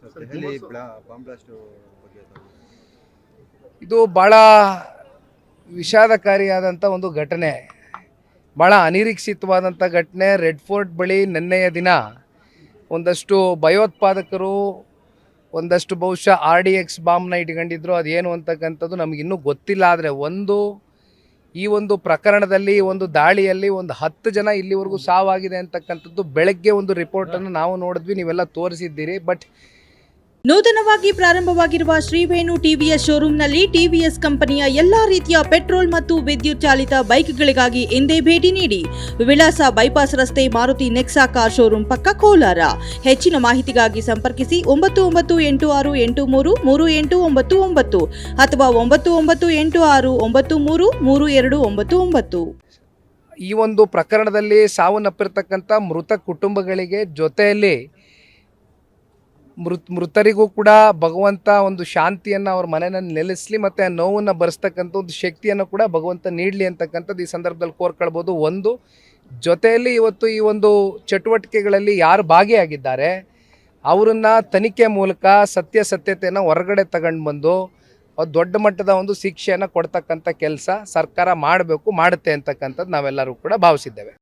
Sir Delhi bomb blast ಬಗ್ಗೆ ಇದು ಭಾಳ ವಿಷಾದಕಾರಿಯಾದಂಥ ಒಂದು ಘಟನೆ. ಭಾಳ ಅನಿರೀಕ್ಷಿತವಾದಂಥ ಘಟನೆ. ರೆಡ್ ಫೋರ್ಟ್ ಬಳಿ ನಿನ್ನೆಯ ದಿನ ಒಂದಷ್ಟು ಭಯೋತ್ಪಾದಕರು ಒಂದಷ್ಟು ಬಹುಶಃ ಆರ್ ಡಿ ಎಕ್ಸ್ ಬಾಂಬ್ನ ಇಟ್ಕೊಂಡಿದ್ರು. ಅದೇನು ಅಂತಕ್ಕಂಥದ್ದು ನಮಗಿನ್ನೂ ಗೊತ್ತಿಲ್ಲ. ಆದರೆ ಒಂದು ಈ ಒಂದು ಪ್ರಕರಣದಲ್ಲಿ ಒಂದು ದಾಳಿಯಲ್ಲಿ ಒಂದು ಹತ್ತು ಜನ ಇಲ್ಲಿವರೆಗೂ ಸಾವಾಗಿದೆ ಅಂತಕ್ಕಂಥದ್ದು ಬೆಳಗ್ಗೆ ಒಂದು ರಿಪೋರ್ಟನ್ನು ನಾವು ನೋಡಿದ್ವಿ. ನೀವೆಲ್ಲ ತೋರಿಸಿದ್ದೀರಿ. ಬಟ್ ನೂತನವಾಗಿ ಪ್ರಾರಂಭವಾಗಿರುವ ಶ್ರೀವೇಣು ಟಿವಿಎಸ್ ಶೋರೂಮ್ನಲ್ಲಿ ಟಿವಿಎಸ್ ಕಂಪನಿಯ ಎಲ್ಲಾ ರೀತಿಯ ಪೆಟ್ರೋಲ್ ಮತ್ತು ವಿದ್ಯುತ್ ಚಾಲಿತ ಬೈಕ್ಗಳಿಗಾಗಿ ಎಂದೇ ಭೇಟಿ ನೀಡಿ. ವಿಳಾಸ ಬೈಪಾಸ್ ರಸ್ತೆ ಮಾರುತಿ ನೆಕ್ಸಾ ಕಾರ್ ಶೋರೂಂ ಪಕ್ಕ ಕೋಲಾರ. ಹೆಚ್ಚಿನ ಮಾಹಿತಿಗಾಗಿ ಸಂಪರ್ಕಿಸಿ ಒಂಬತ್ತು ಒಂಬತ್ತು ಎಂಟು ಆರು ಎಂಟು ಮೂರು ಮೂರು ಎಂಟು ಒಂಬತ್ತು ಒಂಬತ್ತು ಅಥವಾ ಒಂಬತ್ತು ಒಂಬತ್ತು ಎಂಟು ಆರು ಒಂಬತ್ತು ಮೂರು ಮೂರು ಎರಡು ಒಂಬತ್ತು ಒಂಬತ್ತು. ಈ ಒಂದು ಪ್ರಕರಣದಲ್ಲಿ ಸಾವನ್ನಪ್ಪಿರ್ತಕ್ಕಂಥ ಮೃತ ಕುಟುಂಬಗಳಿಗೆ ಜೊತೆಯಲ್ಲಿ ಮೃತ್ ಮೃತರಿಗೂ ಕೂಡ ಭಗವಂತ ಒಂದು ಶಾಂತಿಯನ್ನು ಅವ್ರ ಮನೆಯನ್ನು ನೆಲೆಸಲಿ ಮತ್ತು ಆ ನೋವನ್ನು ಭರಿಸ್ತಕ್ಕಂಥ ಒಂದು ಶಕ್ತಿಯನ್ನು ಕೂಡ ಭಗವಂತ ನೀಡಲಿ ಅಂತಕ್ಕಂಥದ್ದು ಈ ಸಂದರ್ಭದಲ್ಲಿ ಕೋರ್ಕೊಳ್ಬೋದು. ಒಂದು, ಜೊತೆಯಲ್ಲಿ ಇವತ್ತು ಈ ಒಂದು ಚಟುವಟಿಕೆಗಳಲ್ಲಿ ಯಾರು ಭಾಗಿಯಾಗಿದ್ದಾರೆ, ಅವರನ್ನು ತನಿಖೆ ಮೂಲಕ ಸತ್ಯಸತ್ಯತೆಯನ್ನು ಹೊರಗಡೆ ತಗೊಂಡು ಬಂದು ದೊಡ್ಡ ಮಟ್ಟದ ಒಂದು ಶಿಕ್ಷೆಯನ್ನು ಕೊಡ್ತಕ್ಕಂಥ ಕೆಲಸ ಸರ್ಕಾರ ಮಾಡಬೇಕು, ಮಾಡುತ್ತೆ ಅಂತಕ್ಕಂಥದ್ದು ನಾವೆಲ್ಲರೂ ಕೂಡ ಭಾವಿಸಿದ್ದೇವೆ.